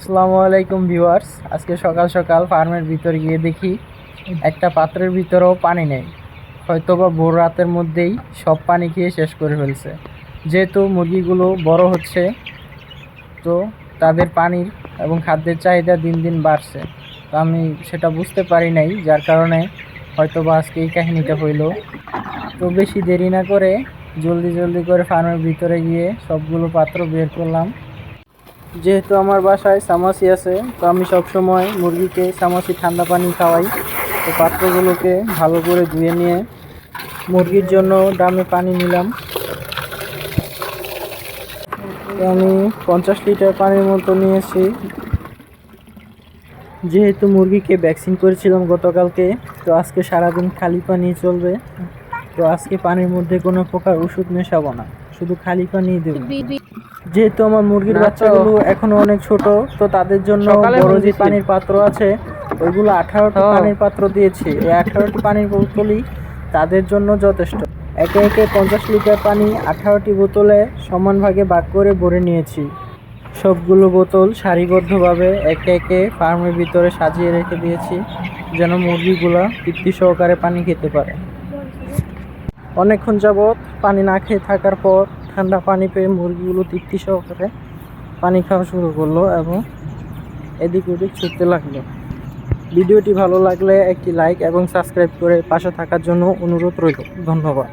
আসসালামু আলাইকুম ভিউয়ার্স। আজকে সকাল সকাল ফার্মের ভিতর গিয়ে দেখি, একটা পাত্রের ভিতরেও পানি নেই। হয়তোবা ভোর রাতের মধ্যেই সব পানি খেয়ে শেষ করে ফেলছে। যেহেতু মুরগিগুলো বড় হচ্ছে, তো তাদের পানির এবং খাদ্যের চাহিদা দিন দিন বাড়ছে। তো আমি সেটা বুঝতে পারি নাই, যার কারণে হয়তোবা আজকে এই কাহিনীটা হইল। তো বেশি দেরি না করে জলদি জলদি করে ফার্মের ভিতরে গিয়ে সবগুলো পাত্র বের করলাম। যেহেতু আমার বাসায় সামাসি আছে, তো আমি সবসময় মুরগিকে সামাসি ঠান্ডা পানি খাওয়াই। তো পাত্রগুলোকে ভালো করে ধুয়ে নিয়ে মুরগির জন্য ড্রামে পানি নিলাম। আমি পঞ্চাশ লিটার পানির মতো নিয়েছি। যেহেতু মুরগিকে ভ্যাকসিন করেছিলাম গতকালকে, তো আজকে সারাদিন খালি পানি চলবে। তো আজকে পানির মধ্যে কোনো প্রকার ওষুধ মেশাবো না, শুধু খালি পানি দেবো। যেহেতু আমার মুরগির। বাচ্চাগুলো এখনও অনেক ছোট তো তাদের জন্য বড় যে পানির পাত্র আছে ওইগুলো আঠারোটি হ্যাঁ। পানির পাত্র দিয়েছি এই আঠারোটি পানির বোতলই তাদের জন্য যথেষ্ট একে একে পঞ্চাশ লিটার পানি আঠারোটি বোতলে সমান ভাগে ভাগ করে ভরে নিয়েছি সবগুলো বোতল সারিবদ্ধভাবে একে একে ফার্মের ভিতরে সাজিয়ে রেখে দিয়েছি যেন মুরগিগুলো তৃপ্তি সহকারে পানি খেতে পারে অনেকক্ষণ যাবৎ পানি না খেয়ে থাকার পর ঠান্ডা পানি পেয়ে মুরগিগুলো তৃপ্তি সহকারে পানি খাওয়া শুরু করল এবং এদিক ওদিক ছুটতে লাগল। ভিডিওটি ভালো লাগলে একটি লাইক এবং সাবস্ক্রাইব করে পাশে থাকার জন্য অনুরোধ রইল। ধন্যবাদ।